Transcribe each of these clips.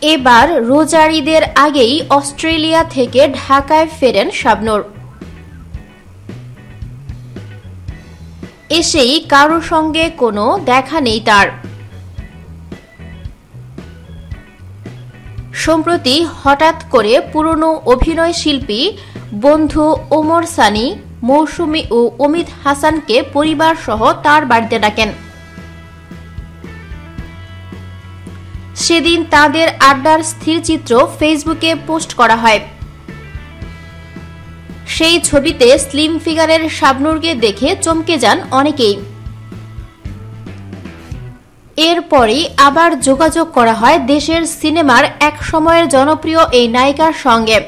এবার রোজার ঈদের আগেই অস্ট্রেলিয়া থেকে ঢাকায় ফেরেন শাবনুর। এসেই কারও সঙ্গে কোনো দেখা নেই তার। সম্প্রতি হঠাৎ করে পুরনো অভিনয় শিল্পী বন্ধু ওমর সানি মৌসুমি ও অমিত হাসানকে পরিবার সহ তার বাড়িতে ডাকেন। সেদিন তাদের আড্ডার স্থিরচিত্র ফেসবুকে পোস্ট করা হয়। সেই ছবিতে স্লিম ফিগারের শাবনুরকে দেখে চমকে যান অনেকেই। এরপরই আবার যোগাযোগ করা হয় দেশের সিনেমার এক সময়ের জনপ্রিয় এই নায়িকার সঙ্গে।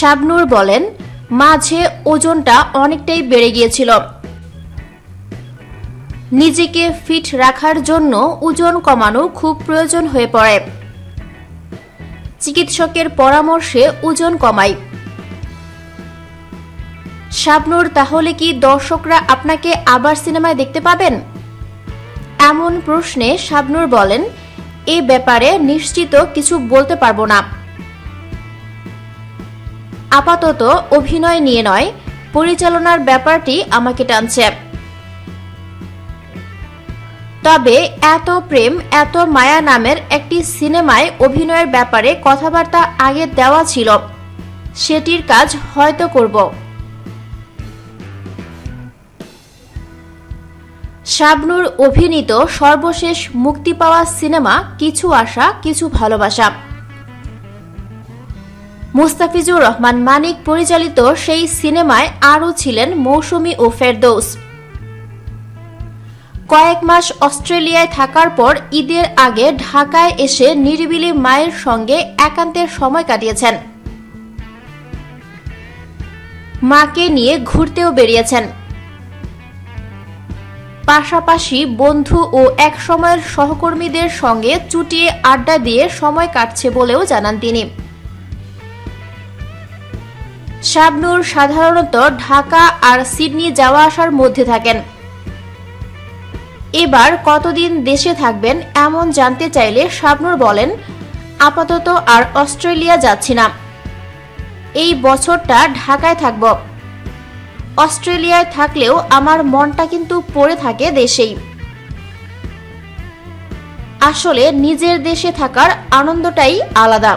শাবনুর বলেন, মাঝে ওজনটা অনেকটাই বেড়ে গিয়েছিল। নিজেকে ফিট রাখার জন্য ওজন কমানো খুব প্রয়োজন হয়ে পড়ে। চিকিৎসকের পরামর্শে ওজন কমাই। শাবনুর, তাহলে কি দর্শকরা আপনাকে আবার সিনেমায় দেখতে পাবেন? এমন প্রশ্নে শাবনুর বলেন, এ ব্যাপারে নিশ্চিত কিছু বলতে পারব না। আপাতত অভিনয় নিয়ে নয়, পরিচালনার ব্যাপারটি আমাকে টানছে। তবে এত প্রেম, এত মায়া নামের একটি সিনেমায় অভিনয়ের ব্যাপারে কথাবার্তা আগে দেওয়া ছিল। সেটির কাজ হয়তো করব। শাবনুর অভিনীত সর্বশেষ মুক্তি পাওয়া সিনেমা, কিছু আশা, কিছু ভালোবাসা। মুস্তাফিজুর রহমান মানিক পরিচালিত সেই সিনেমায় আরও ছিলেন মৌসুমি ও ফেরদৌস। কয়েক মাস অস্ট্রেলিয়ায় থাকার পর ঈদের আগে ঢাকায় এসে নিরিবিলি মায়ের সঙ্গে একান্তের সময় কাটিয়েছেন। মাকে নিয়ে ঘুরতেও বেরিয়েছেন। পাশাপাশি বন্ধু ও এক সময়ের সহকর্মীদের সঙ্গে চুটিয়ে আড্ডা দিয়ে সময় কাটছে বলেও জানান তিনি। শাবনুর সাধারণত ঢাকা আর সিডনি যাওয়া আসার মধ্যে থাকেন। এবার কতদিন দেশে থাকবেন এমন জানতে চাইলে শাবনুর বলেন, আপাতত আর অস্ট্রেলিয়া যাচ্ছি না। এই বছরটা ঢাকায় থাকব। অস্ট্রেলিয়ায় থাকলেও আমার মনটা কিন্তু পড়ে থাকে দেশেই। আসলে নিজের দেশে থাকার আনন্দটাই আলাদা।